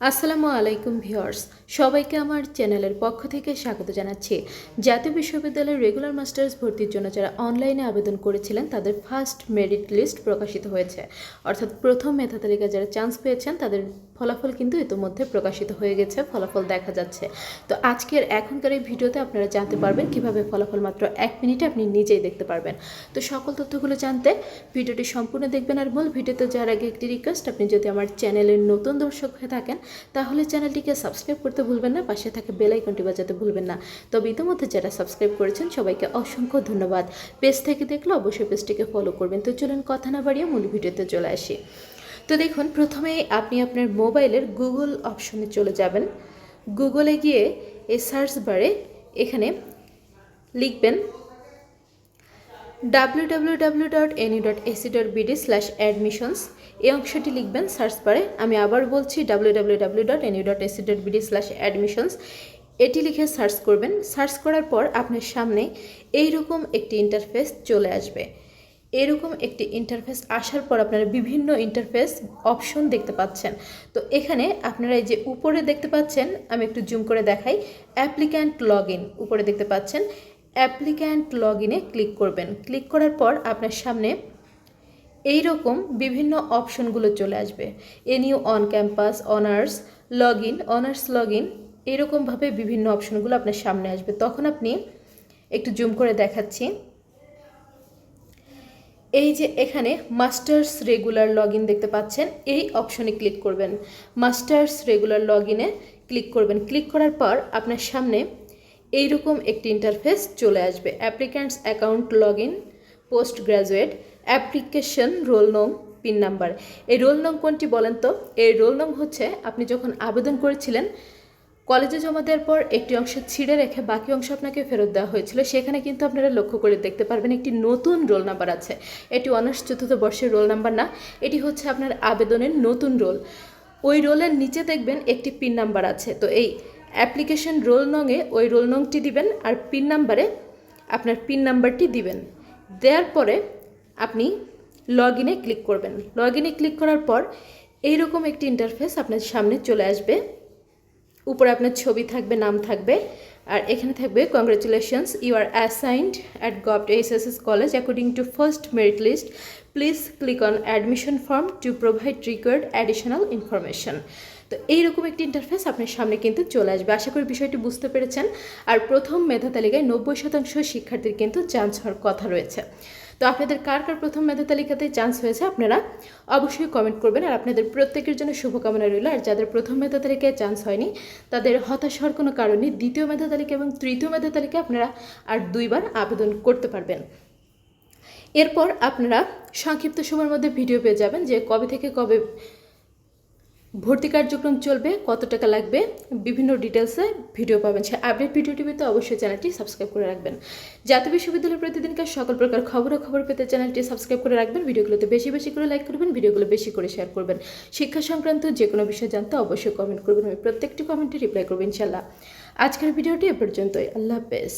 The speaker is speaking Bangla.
আসসালামু আলাইকুম ভিউয়ার্স, সবাইকে আমার চ্যানেলের পক্ষ থেকে স্বাগত জানাচ্ছি। জাতীয় বিশ্ববিদ্যালয়ের রেগুলার মাস্টার্স ভর্তির জন্য যারা অনলাইনে আবেদন করেছিলেন, তাদের ফার্স্ট মেরিট লিস্ট প্রকাশিত হয়েছে। অর্থাৎ প্রথম মেধা তালিকা যারা চান্স পেয়েছেন, তাদের ফলাফল কিন্তু ইতিমধ্যে প্রকাশিত হয়ে গেছে, ফলাফল দেখা যাচ্ছে। তো আজকের এখনকার এই ভিডিওতে আপনারা জানতে পারবেন কীভাবে ফলাফল মাত্র এক মিনিটে আপনি নিজেই দেখতে পারবেন। তো সকল তথ্যগুলো জানতে ভিডিওটি সম্পূর্ণ দেখবেন, আর মূল ভিডিওতে যাওয়ার আগে একটি রিকোয়েস্ট আপনি যদি আমার চ্যানেলের নতুন দর্শক হয়ে থাকেন তাহলে চ্যানেলটিকে সাবস্ক্রাইব করতে ভুলবেন না, পাশে থাকে বেল আইকনটি বাজাতে ভুলবেন না। তবে ইতিমধ্যে যারা সাবস্ক্রাইব করেছেন, সবাইকে অসংখ্য ধন্যবাদ। পেজ থেকে দেখলে অবশ্যই পেজটিকে ফলো করবেন। তো চলুন কথা না বাড়িয়ে মূল ভিডিওতে চলে আসি। তো দেখুন প্রথমে আপনি আপনার মোবাইলের গুগল অপশনে চলে যাবেন। গুগলে গিয়ে এই সার্চ বারে এখানে লিখবেন বিডি স্ল্যাশ অ্যাডমিশনস এই অংশটি লিখবেন, সার্চ বারে। আমি আবার বলছি বিডি স্ল্যাশ অ্যাডমিশনস এটি লিখে সার্চ করবেন। সার্চ করার পর আপনার সামনে এই রকম একটি ইন্টারফেস চলে আসবে। এরকম একটি ইন্টারফেস আসার পর আপনারা বিভিন্ন ইন্টারফেস অপশন দেখতে পাচ্ছেন। তো এখানে আপনারা এই যে উপরে দেখতে পাচ্ছেন, আমি একটু জুম করে দেখাই। অ্যাপ্লিক্যান্ট লগ উপরে দেখতে পাচ্ছেন। অ্যাপ্লিক্যান্ট লগ ইনে ক্লিক করবেন। ক্লিক করার পর আপনার সামনে এই রকম বিভিন্ন অপশনগুলো চলে আসবে। NU on campus, honours log in honours log in এরকমভাবে বিভিন্ন অপশনগুলো আপনার সামনে আসবে। তখন আপনি একটু জুম করে দেখাচ্ছি। এই যে এখানে মাস্টার্স রেগুলার লগ দেখতে পাচ্ছেন, এই অপশনে ক্লিক করবেন। মাস্টার্স রেগুলার লগ ক্লিক করবেন। ক্লিক করার পর আপনার সামনে এইরকম একটি ইন্টারফেস চলে আসবে। Applicants account log in post graduate application roll নং পিন নাম্বার এই রোল নং কোনটি বলেন তো? এই রোল নং হচ্ছে আপনি যখন আবেদন করেছিলেন কলেজে জমা দেওয়ার পর একটি অংশ ছিঁড়ে রেখে বাকি অংশ আপনাকে ফেরত দেওয়া হয়েছিল। সেখানে কিন্তু আপনারা লক্ষ্য করে দেখতে পারবেন একটি নতুন রোল নাম্বার আছে। এটি অনার্স চতুর্থ বর্ষের রোল নাম্বার না, এটি হচ্ছে আপনার আবেদনের নতুন রোল ওই রোলের নিচে দেখবেন একটি পিন নাম্বার আছে। তো এই অ্যাপ্লিকেশন রোল নংয়ে ওই রোল নংটি দিবেন আর পিন নাম্বারে আপনার পিন নাম্বারটি দিবেন। দেওয়ার পরে আপনি লগ ইনে ক্লিক করবেন। লগ ইনে ক্লিক করার পর এইরকম একটি ইন্টারফেস আপনার সামনে চলে আসবে। উপরে আপনার ছবি থাকবে, নাম থাকবে, আর এখানে থাকবে congratulations you are assigned at gov S S S college according to first merit list please click on admission form to provide required additional information তো এইরকম একটি ইন্টারফেস আপনার সামনে কিন্তু চলে আসবে। আশা করি বিষয়টি বুঝতে পেরেছেন। আর প্রথম মেধা তালিকায় নব্বই শতাংশ শিক্ষার্থীর কিন্তু চান্স হওয়ার কথা রয়েছে। তো আপনাদের কার কার প্রথম মেধা তালিকাতে চান্স হয়েছে আপনারা অবশ্যই কমেন্ট করবেন। আর আপনাদের প্রত্যেকের জন্য শুভকামনা রইল। আর যাদের প্রথম মেধা তালিকায় চান্স হয়নি, তাদের হতাশ হওয়ার কোনো কারণে দ্বিতীয় মেধা তালিকা এবং তৃতীয় মেধা তালিকায় আপনারা আর দুইবার আবেদন করতে পারবেন। এরপর আপনারা সংক্ষিপ্ত সময়ের মধ্যে ভিডিও পেয়ে যাবেন যে কবে থেকে কবে ভর্তি কার্যক্রম চলবে, কত টাকা লাগবে, বিভিন্ন ডিটেলসে ভিডিও পাবেন। সে আপডেট ভিডিওটি পেতে অবশ্যই চ্যানেলটি সাবস্ক্রাইব করে রাখবেন। জাতীয় বিশ্ববিদ্যালয়ের প্রতিদিনকার সকল প্রকার খবর পেতে চ্যানেলটি সাবস্ক্রাইব করে রাখবেন। ভিডিওগুলোতে বেশি বেশি করে লাইক করবেন, ভিডিওগুলো বেশি করে শেয়ার করবেন। শিক্ষা সংক্রান্ত যে কোনো বিষয় জানতে অবশ্যই কমেন্ট করবেন। আমি প্রত্যেকটি কমেন্টে রিপ্লাই করব ইনশাল্লাহ আজকের ভিডিওটি এ পর্যন্তই। আল্লাহ হাফেজ।